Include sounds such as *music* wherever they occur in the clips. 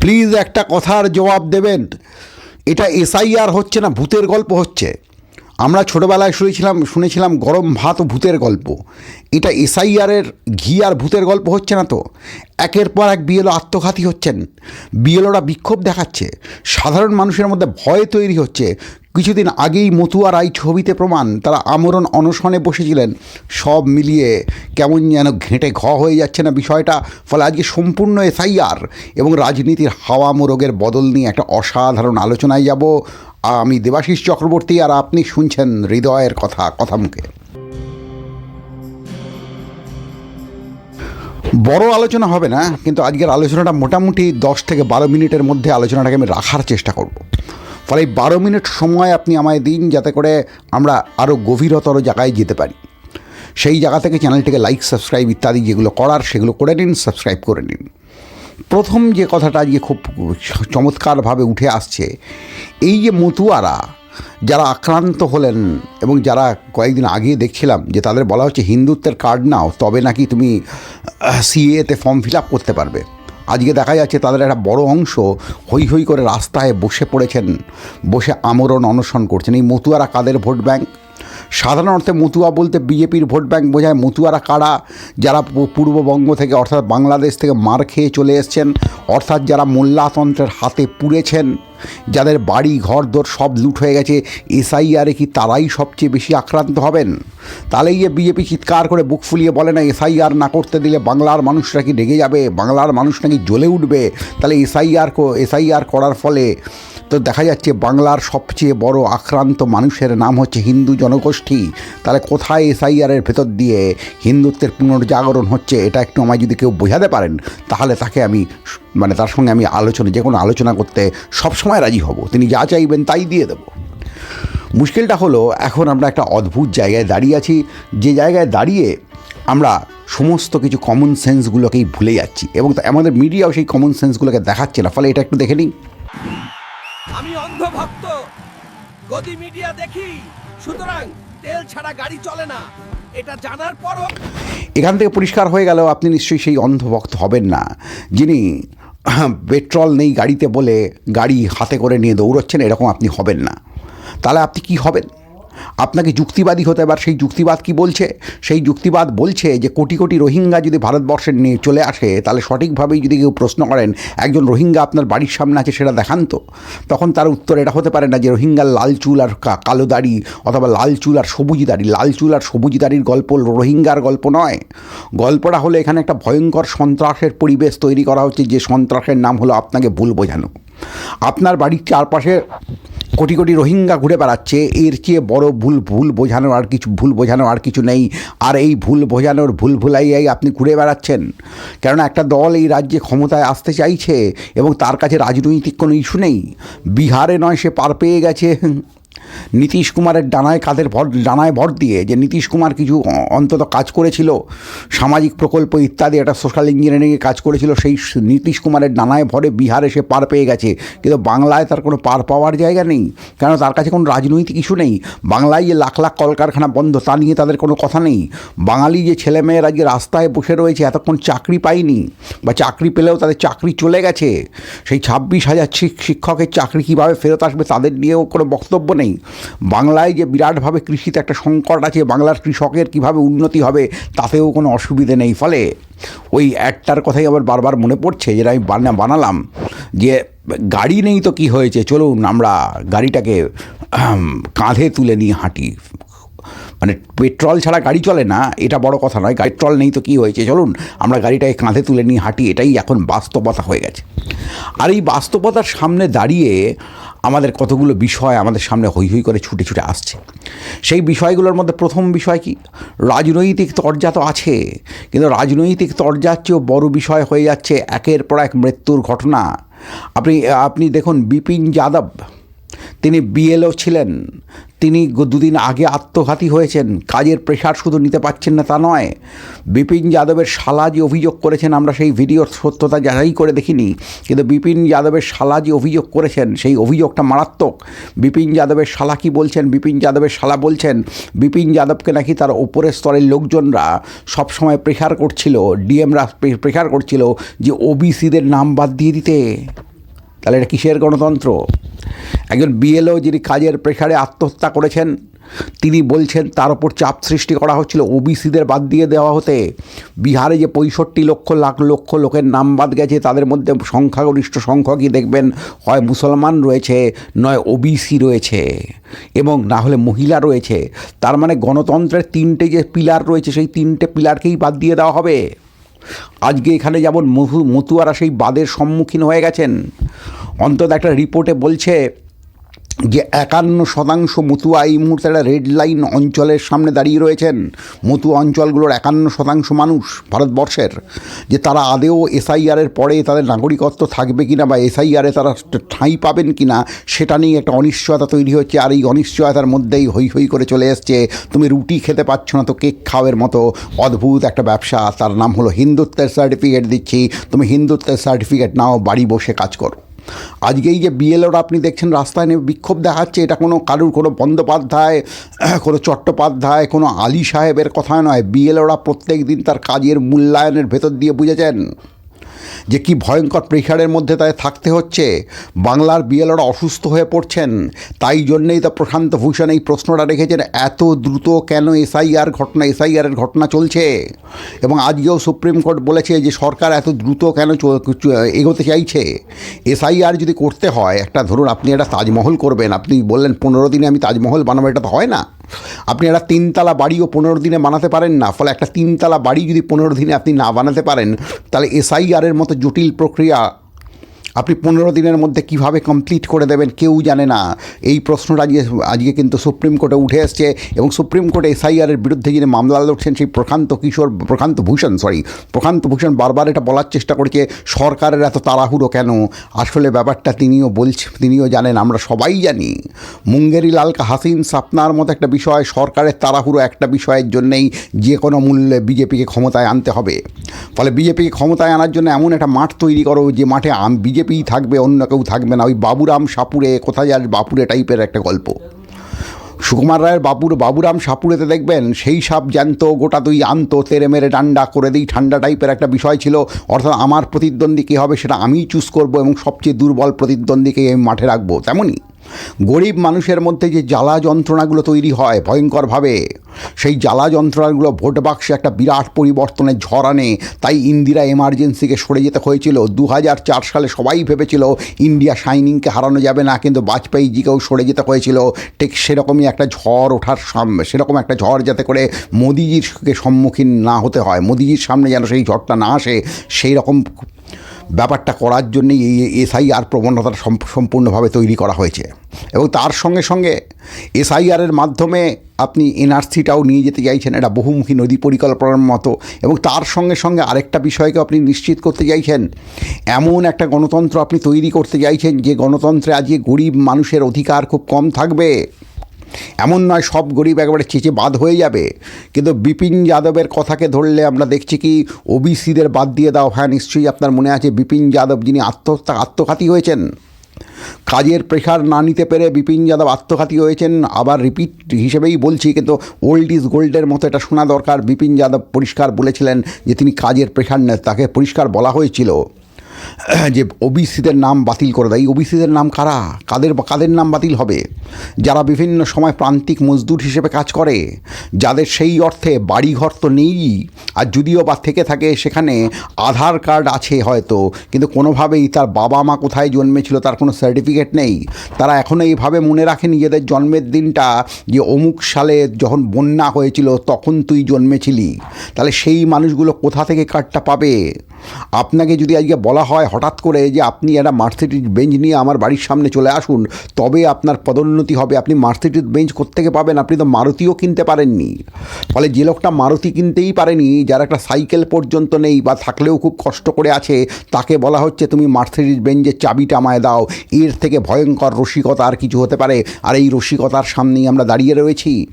Please একটা কথার জবাব দেবেন। এটা এসআইআর হচ্ছে না, ভূতের গল্প হচ্ছে। আমরা ছোটোবেলায় শুনেছিলাম শুনেছিলাম গরম ভাত ও ভূতের গল্প। এটা এসআইআরের ঘি আর ভূতের গল্প হচ্ছে না তো? একের পর এক বিএলও আত্মঘাতী হচ্ছেন। বিএলওরা বিক্ষোভ দেখাচ্ছে। সাধারণ মানুষের মধ্যে ভয় তৈরি হচ্ছে। কিছুদিন আগেই মতুয়া রাই ছবিতে প্রমাণ, তারা আমরণ অনশনে বসেছিলেন। সব মিলিয়ে কেমন যেন ঘেঁটে ঘ হয়ে যাচ্ছে না বিষয়টা। ফলে আজকে সম্পূর্ণ এসআইআর এবং রাজনীতির হাওয়া মোরগের বদল নিয়ে একটা অসাধারণ আলোচনায় যাব। আমি দেবাশিস চক্রবর্তী আর আপনি শুনছেন হৃদয়ের কথা কথা মুখে। বড় আলোচনা হবে না, কিন্তু আজকের আলোচনাটা মোটামুটি দশ থেকে বারো মিনিটের মধ্যে আলোচনাটাকে আমি রাখার চেষ্টা করব। ফলে এই বারো মিনিট সময় আপনি আমায় দিন যাতে করে আমরা আরও গভীরতর জায়গায় যেতে পারি। সেই জায়গা থেকে চ্যানেলটিকে লাইক সাবস্ক্রাইব ইত্যাদি যেগুলো করার সেগুলো করে নিন সাবস্ক্রাইব করে নিন। প্রথম যে কথাটা আজকে খুব চমৎকারভাবে উঠে আসছে, এই যে মতুয়ারা যারা আক্রান্ত হলেন এবং যারা কয়েকদিন আগে দেখছিলাম যে তাদের বলা হচ্ছে হিন্দুত্বের কার্ড নাও, তবে নাকি তুমি সিএতে ফর্ম ফিল আপ করতে পারবে। আজকে দেখা যাচ্ছে তাদের একটা বড় অংশ হৈ হৈ করে রাস্তায় বসে পড়েছেন, বসে আমরণ অনশন করছেন। এই মতুয়ারা কাদের ভোট ব্যাংক? সাধারণ অর্থে মতুয়া বলতে বিজেপির ভোট ব্যাংক বোঝায় মতুয়ারা কারা? যারা পূর্ববঙ্গ থেকে অর্থাৎ বাংলাদেশ থেকে মার খেয়ে চলে এসছেন, অর্থাৎ যারা মোল্লাতন্ত্রের হাতে পুড়েছেন, যাদের বাড়ি, ঘর, দোর সব লুট হয়ে গেছে, এসআইআরে কি তারাই সবচেয়ে বেশি আক্রান্ত হবেন? তাহলে গিয়ে বিজেপি চিৎকার করে বুক ফুলিয়ে বলে না, এসআইআর না করতে দিলে বাংলার মানুষরা কি রেগে যাবে? বাংলার মানুষ নাকি জ্বলে উঠবে? তাহলে এসআইআর এসআইআর করার ফলে তো দেখা যাচ্ছে বাংলার সবচেয়ে বড় আক্রান্ত মানুষের নাম হচ্ছে হিন্দু জনগোষ্ঠী। তাহলে কোথায় এসআইআরের ভেতর দিয়ে হিন্দুত্বের পুনর্জাগরণ হচ্ছে, এটা একটু আমায় যদি কেউ বোঝাতে পারেন, তাহলে তাকে আমি মানে তার সঙ্গে আমি আলোচনা, যে কোনো আলোচনা করতে সবসময় রাজি হব। তিনি যা চাইবেন তাই দিয়ে দেবো। মুশকিলটা হলো, এখন আমরা একটা অদ্ভুত জায়গায় দাঁড়িয়ে আছি। যে জায়গায় দাঁড়িয়ে আমরা সমস্ত কিছু কমন সেন্সগুলোকেই ভুলে যাচ্ছি এবং আমাদের মিডিয়াও সেই কমন সেন্সগুলোকে দেখাচ্ছে না। ফলে এটা একটু দেখে নিই। আমি অন্ধভক্ত। গদি মিডিয়া দেখি, সুতরাং তেল ছাড়া গাড়ি চলে না। এটা জানার পরও এখান থেকে পরিষ্কার হয়ে গেল, আপনি নিশ্চয়ই সেই অন্ধভক্ত হবেন না। যিনি *clears throat* পেট্রোল নেই গাড়িতে বলে গাড়ি হাতে করে নিয়ে দৌড়চ্ছেন, এরকম আপনি হবেন না। তাহলে আপনি কি হবেন? আপনাকে যুক্তিবাদী হতে এবার সেই যুক্তিবাদ কি বলছে? সেই যুক্তিবাদ বলছে যে কোটি কোটি রোহিঙ্গা যদি ভারতবর্ষে নিয়ে চলে আসে, তাহলে সঠিকভাবেই যদি কেউ প্রশ্ন করেন, একজন রোহিঙ্গা আপনার বাড়ির সামনে আছে, সেটা দেখান তো। তখন তার উত্তর এটা হতে পারে না যে রোহিঙ্গার লাল চুল আর কালো দাড়ি অথবা লাল চুল আর সবুজ দাড়ি। লাল চুল আর সবুজ দাড়ির গল্প রোহিঙ্গার গল্প নয়। গল্পটা হলো এখানে একটা ভয়ঙ্কর সন্ত্রাসের পরিবেশ তৈরি করা হচ্ছে, যে সন্ত্রাসের নাম হলো আপনাকে ভুল বোঝানো। আপনার বাড়ির চারপাশে কোটি কোটি রোহিঙ্গা ঘুরে বেড়াচ্ছে, এর চেয়ে বড় ভুল ভুল বোঝানোর আর কিছু ভুল বোঝানো আর কিছু নেই। আর এই ভুল বোঝানোর ভুল ভুলাইয়াই আপনি ঘুরে বেড়াচ্ছেন। কেননা একটা দল এই রাজ্যে ক্ষমতায় আসতে চাইছে এবং তার কাছে রাজনৈতিক কোনো ইস্যু নেই। বিহারে নয় সে পার পেয়ে গেছে। নীতিশ কুমারের ডানায় কাঁধের ভর, ডানায় ভর দিয়ে যে নীতিশ কুমার কিছু অন্তত কাজ করেছিল, সামাজিক প্রকল্প ইত্যাদি, একটা সোশ্যাল ইঞ্জিনিয়ারিংয়ে কাজ করেছিল, সেই নীতিশ কুমারের ডানায় ভরে বিহারে সে পার পেয়ে গেছে। কিন্তু বাংলায় তার কোনো পার পাওয়ার জায়গা নেই। কেন তার কাছে কোনো রাজনৈতিক ইস্যু নেই? বাংলায় যে লাখ লাখ কলকারখানা বন্ধ, তা নিয়ে তাদের কোনো কথা নেই। বাঙালি যে ছেলেমেয়ের যে রাস্তায় বসে রয়েছে, এতক্ষণ চাকরি পায়নি, বা চাকরি পেলেও তাদের চাকরি চলে গেছে। সেই ছাব্বিশ হাজার শিক্ষকের চাকরি কীভাবে ফেরত আসবে, তাদের নিয়েও কোনো বক্তব্য নেই। বাংলায় যে বিরাটভাবে কৃষিতে একটা সংকট আছে, বাংলার কৃষকের কীভাবে উন্নতি হবে তাতেও কোনো অসুবিধে নেই। ফলে ওই অ্যাডটার কথাই আবার বারবার মনে পড়ছে, যেটা আমি বানা, বানালাম যে গাড়ি নেই তো কি হয়েছে? চলুন আমরা গাড়িটাকে কাঁধে তুলে নিয়ে হাঁটি। মানে পেট্রোল ছাড়া গাড়ি চলে না, এটা বড় কথা নয়। পেট্রোল নেই তো কী হয়েছে? চলুন, আমরা গাড়িটাকে কাঁধে তুলে নিয়ে হাঁটি, এটাই এখন বাস্তবতা হয়ে গেছে। আর এই বাস্তবতার সামনে দাঁড়িয়ে আমাদের কতগুলো বিষয় আমাদের সামনে হই হই করে ছুটে ছুটে আসছে। সেই বিষয়গুলোর মধ্যে প্রথম বিষয় কি? রাজনৈতিক তরজা তো আছে, কিন্তু রাজনৈতিক তরজার চেয়েও বড় বিষয় হয়ে যাচ্ছে একের পর এক মৃত্যুর ঘটনা। আপনি আপনি দেখুন, বিপিন যাদব তিনি বিএলও ছিলেন। তিনি দুদিন আগে আত্মঘাতী হয়েছেন। কাজের প্রেশার শুধু নিতে পারছেন না, তা নয়। বিপিন যাদবের শালা যে অভিযোগ করেছেন, আমরা সেই ভিডিওর সত্যতা যাচাই করে দেখিনি। কিন্তু বিপিন যাদবের শালা যে অভিযোগ করেছেন, সেই অভিযোগটা মারাত্মক। বিপিন যাদবের শালা কি বলছেন? বিপিন যাদবের শালা বলছেন, বিপিন যাদবকে নাকি তার ওপরের স্তরের লোকজনরা সবসময় প্রেশার করছিল, ডিএমরা প্রেশার করছিল যে ওবিসিদের নাম বাদ দিয়ে দিতে। তাহলে এটা কিসের গণতন্ত্র? একজন বিএলও যিনি কাজের প্রেশারে আত্মহত্যা করেছেন, তিনি বলছেন তার ওপর চাপ সৃষ্টি করা হচ্ছিল ওবিসিদের বাদ দিয়ে দেওয়া হতে। বিহারে যে পঁয়ষট্টি লক্ষ, লাখ লক্ষ লোকের নাম বাদ গেছে, তাদের মধ্যে সংখ্যাগরিষ্ঠ সংখ্যকই দেখবেন হয় মুসলমান রয়েছে, নয় ওবিসি রয়েছে। এবং না হলে মহিলা রয়েছে। তার মানে গণতন্ত্রের তিনটে যে পিলার রয়েছে, সেই তিনটে পিলারকেই বাদ দিয়ে দেওয়া হবে। আজকে এখানে যেমন মধু মতুয়ারা সেই বাদের সম্মুখীন হয়ে গেছেন। অন্তত একটা রিপোর্টে বলছে যে একান্ন শতাংশ মতুয়া এই মুহূর্তে একটা রেড লাইন অঞ্চলের সামনে দাঁড়িয়ে রয়েছেন। মতুয়া অঞ্চলগুলোর একান্ন শতাংশ মানুষ ভারতবর্ষের। যে তারা আদেও এসআইআরের পরে তাদের নাগরিকত্ব থাকবে কিনা বা এসআইআরে তারা ঠাঁই পাবেন কিনা, সেটা নিয়ে একটা অনিশ্চয়তা তৈরি হচ্ছে। আর এই অনিশ্চয়তার মধ্যেই হই হই করে চলে এসছে, তুমি রুটি খেতে পাচ্ছ না তো কেক খাওয়ের মতো অদ্ভুত একটা ব্যবসা। তার নাম হলো হিন্দুত্বের সার্টিফিকেট দিচ্ছি। তুমি হিন্দুত্বের সার্টিফিকেট নাও, বাড়ি বসে কাজ করো। আজকে এই যে বিএলওরা আপনি দেখছেন, রাস্তায় নেমে বিক্ষোভ দেখাচ্ছে, এটা কোনো কারুর, কোনো বন্দ্যোপাধ্যায়, *clears throat* কোনো চট্টোপাধ্যায়, কোনো আলী সাহেবের কথা নয়। বিএলওরা প্রত্যেক দিন তার কাজের মূল্যায়নের ভেতর দিয়ে বুঝেছেন। যে কি ভয়ঙ্কর প্রেশারের মধ্যে তাই থাকতে হচ্ছে। বাংলার বিএলওরা অসুস্থ হয়ে পড়ছেন। তাই জন্যেই তো প্রশান্ত ভূষণ এই প্রশ্নটা রেখেছেন, এত দ্রুত কেন এসআইআর ঘটনা এসআইআরের ঘটনা চলছে? এবং আজকেও সুপ্রিম কোর্ট বলেছে যে সরকার এত দ্রুত কেন এগোতে চাইছে? এসআইআর যদি করতে হয়, একটা ধরুন আপনি একটা তাজমহল করবেন, আপনি বললেন পনেরো দিনে আমি তাজমহল বানাবো, এটা তো হয় না। আপনি একটা তিনতলা বাড়িও পনেরো দিনে বানাতে পারেন না, ফলে একটা তিনতলা বাড়ি যদি পনেরো দিনে আপনি না বানাতে পারেন, তাহলে এসআইআরের মতো জটিল প্রক্রিয়া আপনি পনেরো দিনের মধ্যে কীভাবে কমপ্লিট করে দেবেন কেউ জানে না। এই প্রশ্নটা আজকে আজকে কিন্তু সুপ্রিম কোর্টে উঠে এসছে এবং সুপ্রিম কোর্টে এসআইআরের বিরুদ্ধে যিনি মামলা লড়ছেন সেই প্রশান্ত কিশোর প্রশান্ত ভূষণ সরি প্রশান্ত ভূষণ বারবার এটা বলার চেষ্টা করেছে, সরকারের এত তাড়াহুড়ো কেন? আসলে ব্যাপারটা তিনিও বলছে, তিনিও জানেন, আমরা সবাই জানি। মুঙ্গেরি লালকা হাসিন সাপনার মতো একটা বিষয়, সরকারের তাড়াহুড়ো একটা বিষয়ের জন্যেই যে কোনো মূল্যে বিজেপিকে ক্ষমতায় আনতে হবে। ফলে বিজেপিকে ক্ষমতায় আনার জন্য এমন একটা মাঠ তৈরি করো যে মাঠে বিজেপিই থাকবে, অন্য কেউ থাকবে না। ওই বাবুরাম সাপুরে কোথায় আর বাপুরে টাইপের একটা গল্প। সুকুমার রায়ের বাবুর বাবুরাম সাপুরেতে দেখবেন, সেই সাপ জ্যান্ত, গোটা তুই আনত, তেরে মেরে ডান্ডা করে দিই, ঠান্ডা টাইপের একটা বিষয় ছিল। অর্থাৎ আমার প্রতিদ্বন্দ্বী কী হবে সেটা আমিই চুজ করব এবং সবচেয়ে দুর্বল প্রতিদ্বন্দ্বীকে আমি মাঠে রাখব। তেমনই গরিব মানুষের মধ্যে যে জ্বালা যন্ত্রণাগুলো তৈরি হয় ভয়ঙ্করভাবে, সেই জ্বালা যন্ত্রণাগুলো ভোট বাক্সে একটা বিরাট পরিবর্তনের ঝড় আনে। তাই ইন্দিরা এমার্জেন্সিকে সরে যেতে হয়েছিল। দু হাজার চার সালে সবাই ভেবেছিল ইন্ডিয়া শাইনিংকে হারানো যাবে না, কিন্তু বাজপেয়ীজিকেও সরে যেতে হয়েছিল। ঠিক সেরকমই একটা ঝড় ওঠার সেরকম একটা ঝড় যাতে করে মোদিজিরকে সম্মুখীন না হতে হয়। মোদিজির সামনে যেন সেই ঝড়টা না আসে সেই রকম ব্যাপারটা করার জন্যই এই এসআইআর প্রবণতাটা সম- সম্পূর্ণভাবে তৈরি করা হয়েছে। এবং তার সঙ্গে সঙ্গে এসআইআরের মাধ্যমে আপনি এনআরসিটাও নিয়ে যেতে চাইছেন, এটা বহুমুখী নদী পরিকল্পনার মতো। এবং তার সঙ্গে সঙ্গে আরেকটা বিষয়কে আপনি নিশ্চিত করতে চাইছেন, এমন একটা গণতন্ত্র আপনি তৈরি করতে চাইছেন যে গণতন্ত্রে আজকে গরিব মানুষের অধিকার খুব কম থাকবে। এমন নয় সব গরিব একেবারে চেঁচে বাদ হয়ে যাবে। কিন্তু বিপিন যাদবের কথাকে ধরলে আমরা দেখছি কি ওবিসিদের বাদ দিয়ে দাও হ্যাঁ নিশ্চয়ই আপনার মনে আছে বিপিন যাদব যিনি আত্মহত্যা, আত্মঘাতী হয়েছেন? কাজের প্রেশার না নিতে পেরে বিপিন যাদব আত্মঘাতী হয়েছেন, আবার রিপিট হিসেবেই বলছি, কিন্তু ওল্ড ইজ গোল্ডের মতো এটা শোনা দরকার। বিপিন যাদব পরিষ্কার বলেছিলেন যে তিনি কাজের প্রেশার নেন, তাকে পরিষ্কার বলা হয়েছিল। *clears throat* যে ওবিসিদের নাম বাতিল করে দেয়। ওবিসিদের নাম কারা? কাদের কাদের নাম বাতিল হবে? যারা বিভিন্ন সময় প্রান্তিক মজদুর হিসেবে কাজ করে, যাদের সেই অর্থে বাড়িঘর তো নেই, আর যদিও বা থেকে থাকে সেখানে আধার কার্ড আছে হয়তো, কিন্তু কোনোভাবেই তার বাবা মা কোথায় জন্মেছিল তার কোনো সার্টিফিকেট নেই। তারা এখনও এইভাবে মনে রাখে নিজেদের জন্মের দিনটা, যে অমুক সালে যখন বন্যা হয়েছিল তখন তুই জন্মেছিলি। তাহলে সেই মানুষগুলো কোথা থেকে কার্ডটা পাবে? আপনাকে যদি আজকে বলা হয়, হঠাৎ করে যে আপনি একটা মার্সিডিজ বেঞ্চ নিয়ে আমার বাড়ির সামনে চলে আসুন, তবে আপনার পদোন্নতি হবে। আপনি মার্সিডিজ বেঞ্চ কোত্থেকে পাবেন? আপনি তো মারুতিও কিনতে পারেননি। ফলে যে লোকটা মারুতি কিনতেই পারেনি, যার একটা সাইকেল পর্যন্ত নেই বা থাকলেও খুব কষ্ট করে আছে, তাকে বলা হচ্ছে তুমি মার্সিডিজ বেঞ্চের চাবিটা আমায় দাও। এর থেকে ভয়ঙ্কর রসিকতা আর কিছু হতে পারে। আর এই রসিকতার সামনেই আমরা দাঁড়িয়ে রয়েছি।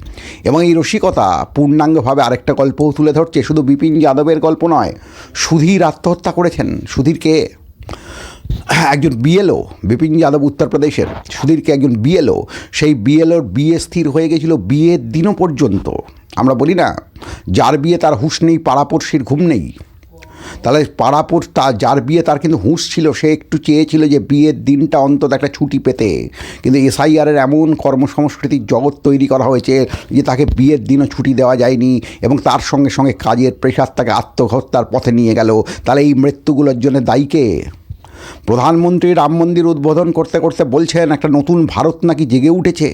এবং এই রসিকতা পূর্ণাঙ্গভাবে আরেকটা গল্পও তুলে ধরছে। শুধু বিপিন যাদবের গল্প নয়, সুধীর আত্মহত্যা করেছেন। সুধীরকে *sighs* একজন বিএলও বিপিন যাদব উত্তরপ্রদেশের সুধীরকে একজন বিএলও সেই বিএলওর বিয়ে স্থির হয়ে গেছিল বিয়ের দিনও পর্যন্ত। আমরা বলি না, যার বিয়ে তার হুশ নেই, পাড়াপড়শির ঘুম নেই। তাহলে পাড়াপুর তা যার বিয়ে তার কিন্তু হুঁশ ছিল, সে একটু চেয়েছিল যে বিয়ের দিনটা অন্তত একটা ছুটি পেতে। কিন্তু এসআইআরের এমন কর্মসংস্কৃতির জগৎ তৈরি করা হয়েছে যে তাকে বিয়ের দিনও ছুটি দেওয়া যায়নি এবং তার সঙ্গে সঙ্গে কাজের প্রেশার তাকে আত্মহত্যার পথে নিয়ে গেল। তাহলে এই মৃত্যুগুলোর জন্য দায়ীকে প্রধানমন্ত্রী রাম মন্দির উদ্বোধন করতে করতে বলছেন, একটা নতুন ভারত নাকি জেগে উঠেছে।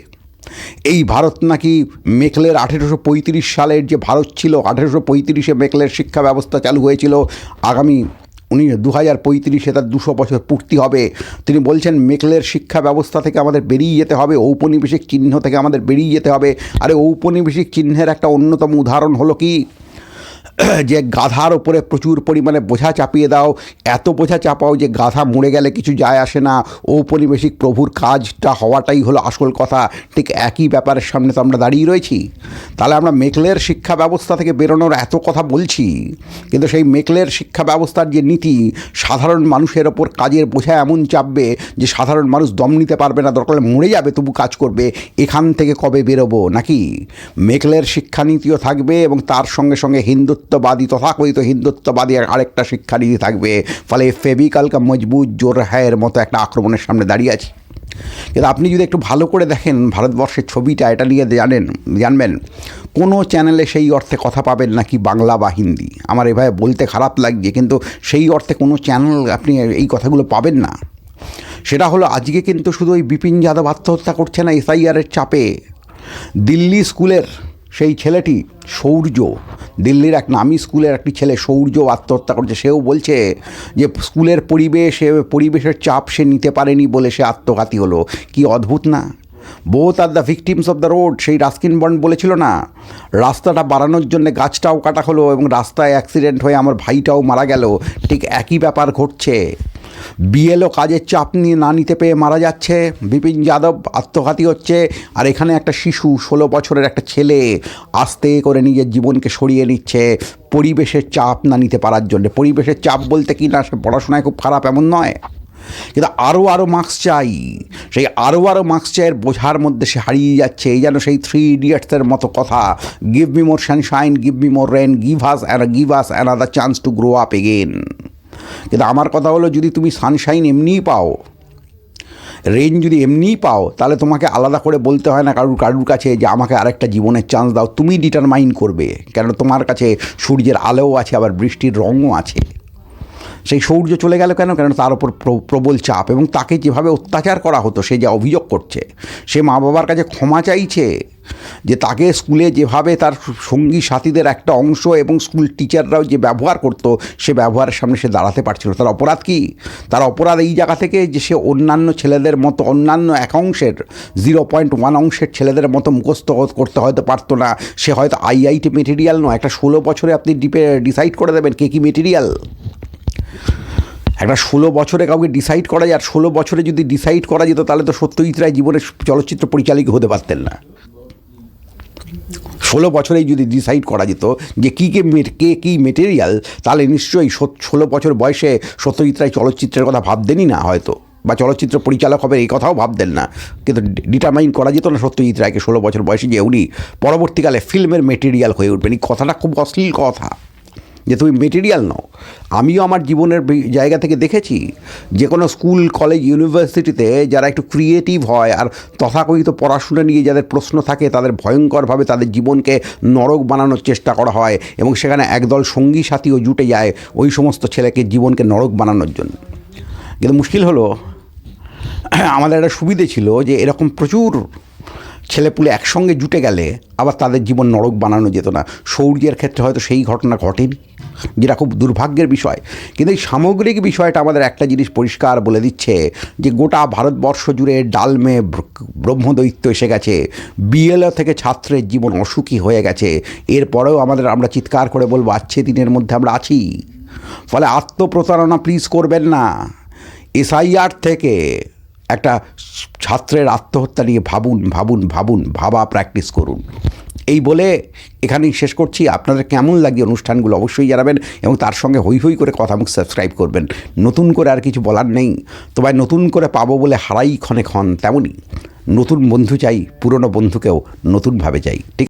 এই ভারত নাকি মেকলের আঠেরোশো পঁয়ত্রিশ সালের যে ভারত ছিল, আঠেরোশো পঁয়ত্রিশে মেকলের শিক্ষা ব্যবস্থা চালু হয়েছিল। আগামী উনি দু হাজার পঁয়ত্রিশে তার দুশো বছর পূর্তি হবে। তিনি বলছেন মেকলের শিক্ষা ব্যবস্থা থেকে আমাদের বেরিয়ে যেতে হবে, ঔপনিবেশিক চিহ্ন থেকে আমাদের বেরিয়ে যেতে হবে। আরে ঔপনিবেশিক চিহ্নের একটা অন্যতম উদাহরণ হলো কি? *clears throat* যে গাধার ওপরে প্রচুর পরিমাণে বোঝা চাপিয়ে দাও। এত বোঝা চাপাও যে গাধা মরে গেলে কিছু যায় আসে না। ঔপনিবেশিক প্রভুর কাজটা হওয়াটাই হলো আসল কথা। ঠিক একই ব্যাপারের সামনে তো আমরা দাঁড়িয়ে রয়েছি। তাহলে আমরা মেকলের শিক্ষা ব্যবস্থা থেকে বেরোনোর এত কথা বলছি। কিন্তু সেই মেকলের শিক্ষা ব্যবস্থার যে নীতি, সাধারণ মানুষের ওপর কাজের বোঝা এমন চাপবে যে সাধারণ মানুষ দম নিতে পারবে না, দরকার মরে যাবে, তবু কাজ করবে। এখান থেকে কবে বেরোবো নাকি? মেকলের শিক্ষানীতিও থাকবে এবং তার সঙ্গে সঙ্গে হিন্দুত্ববাদী তথাকথিত হিন্দুত্ববাদী আরেকটা শিক্ষানীতি থাকবে। ফলে ফেবিকালকা মজবুত, জোর হ্যায়ের মতো একটা আক্রমণের সামনে দাঁড়িয়ে আছি। কিন্তু আপনি যদি একটু ভালো করে দেখেন ভারতবর্ষের ছবিটা, এটা নিয়ে জানেন, জানবেন, কোনো চ্যানেলে সেই অর্থে কথা পাবেন নাকি বাংলা বা হিন্দি। আমার এভাবে বলতে খারাপ লাগছে, কিন্তু সেই অর্থে কোনো চ্যানেল আপনি এই কথাগুলো পাবেন না। সেটা হলো, আজকে কিন্তু শুধু ওই বিপিন যাদব আত্মহত্যা করছে না, এসআইআরের চাপে। দিল্লি স্কুলের সেই ছেলেটি, সৌর্য দিল্লির এক নামি স্কুলের একটি ছেলে সৌর্য আত্মহত্যা করছে। সেও বলছে যে স্কুলের পরিবেশ, পরিবেশের চাপ সে নিতে পারেনি বলে সে আত্মঘাতী হলো। কি অদ্ভুত না? Both are the victims of the road সেই রাস্কিন বন্ড বলেছিল না? রাস্তাটা বাড়ানোর জন্য গাছটাও কাটা হলো এবং রাস্তায় অ্যাক্সিডেন্ট হয়ে আমার ভাইটাও মারা গেল। ঠিক একই ব্যাপার ঘটছে। বিএলও কাজের চাপ নিয়ে না নিতে পেয়ে মারা যাচ্ছে। বিপিন যাদব আত্মঘাতী হচ্ছে। আর এখানে একটা শিশু, ষোলো বছরের একটা ছেলে আস্তে করে নিজের জীবনকে সরিয়ে নিচ্ছে। পরিবেশের চাপ না নিতে পারার জন্য। পরিবেশের চাপ বলতে কি না, সে পড়াশোনায় খুব খারাপ এমন নয়। কিন্তু আরও আরও মার্কস চাই। সেই আরও আরও মার্কস চাইয়ের বোঝার মধ্যে সে হারিয়ে যাচ্ছে। এই যেন সেই থ্রি ইডিয়টসের মতো কথা। Give me more sunshine give me more rain give us and give us another chance to grow up again কিন্তু আমার কথা হলো, যদি তুমি সানশাইন এমনিই পাও রেন যদি এমনিই পাও, তাহলে তোমাকে আলাদা করে বলতে হয় না কারুর কারুর কাছে যে আমাকে আরেকটা জীবনের চান্স দাও। তুমি ডিটারমাইন করবে। কেন তোমার কাছে সূর্যের আলোও আছে, আবার বৃষ্টির রঙও আছে। সেই সৌর্য চলে গেল কেন? কেন তার উপর প্র- প্রবল চাপ এবং তাকে যেভাবে অত্যাচার করা হতো, সে যা অভিযোগ করছে, সে মা বাবার কাছে ক্ষমা চাইছে যে তাকে স্কুলে যেভাবে তার সঙ্গী সাথীদের একটা অংশ এবং স্কুল টিচাররাও যে ব্যবহার করতো, সে ব্যবহারের সামনে সে দাঁড়াতে পারছিল তার অপরাধ কি? তার অপরাধ এই জায়গা থেকে যে সে অন্যান্য ছেলেদের মতো, অন্যান্য এক অংশের জিরো পয়েন্ট ওয়ান অংশের ছেলেদের মতো মুখস্থ করতে হয়তো পারতো না। সে হয়তো আইআইটি মেটেরিয়াল নয়, একটা ষোলো বছরে আপনি ডিপে, ডিসাইড করে দেবেন কে কী মেটেরিয়াল। একটা ষোলো বছরে কাউকে ডিসাইড করা যায়, আর ষোলো বছরে যদি ডিসাইড করা যেত, তাহলে তো সত্যজিৎ রায় জীবনের চলচ্চিত্র পরিচালিকা হতে পারতেন না। ষোলো বছরেই যদি ডিসাইড করা যেত যে কী কে কে কী মেটেরিয়াল তাহলে নিশ্চয়ই ষোলো বছর বয়সে সত্যজিৎ রায় চলচ্চিত্রের কথা ভাবতেনই না হয়তো, বা চলচ্চিত্র পরিচালক হবে এই কথাও ভাবতেন না। কিন্তু ডিটারমাইন করা যেত না সত্যজিৎ রায়কে ষোলো বছর বয়সে যে উনি পরবর্তীকালে ফিল্মের মেটেরিয়াল হয়ে উঠবেন। এই কথাটা খুব অশ্লীল কথা। যে তুমি মেটেরিয়াল নাও। আমিও আমার জীবনের জায়গা থেকে দেখেছি যে কোনো স্কুল, কলেজ, ইউনিভার্সিটিতে যারা একটু ক্রিয়েটিভ হয় আর তথাকথিত পড়াশোনা নিয়ে যাদের প্রশ্ন থাকে, তাদের ভয়ঙ্করভাবে তাদের জীবনকে নরক বানানোর চেষ্টা করা হয় এবং সেখানে একদল সঙ্গী সাথীও জুটে যায় ওই সমস্ত ছেলেকে জীবনকে নরক বানানোর জন্য। কিন্তু মুশকিল হলো, আমাদের একটা সুবিধে ছিল যে এরকম প্রচুর ছেলেপুলে একসঙ্গে জুটে গেলে আবার তাদের জীবন নরক বানানো যেত না। শৌর্যের ক্ষেত্রে হয়তো সেই ঘটনা ঘটেনি, যেটা খুব দুর্ভাগ্যের বিষয়। কিন্তু এই সামগ্রিক বিষয়টা আমাদের একটা জিনিস পরিষ্কার বলে দিচ্ছে যে গোটা ভারতবর্ষ জুড়ে ডালমে ব্রহ্মদৈত্য এসে গেছে। বিএলও থেকে ছাত্রের জীবন অসুখী হয়ে গেছে। এরপরেও আমাদের, আমরা চিৎকার করে বলব আচ্ছে দিনের মধ্যে আমরা আছি। ফলে আত্মপ্রতারণা প্লিজ করবেন না। এসআইআর থেকে একটা ছাত্রের আত্মহত্যা নিয়ে ভাবুন ভাবুন ভাবুন, ভাবা প্র্যাকটিস করুন। এই বলে এখানেই শেষ করছি। আপনাদের কেমন লাগে অনুষ্ঠানগুলো অবশ্যই জানাবেন এবং তার সঙ্গে হই হই করে কথা মুখ সাবস্ক্রাইব করবেন। নতুন করে আর কিছু বলার নেই। তবে নতুন করে পাবো বলে হারাই ক্ষণে ক্ষণ তেমনই। নতুন বন্ধু চাই, পুরনো বন্ধুকেও নতুনভাবে চাই। ঠিক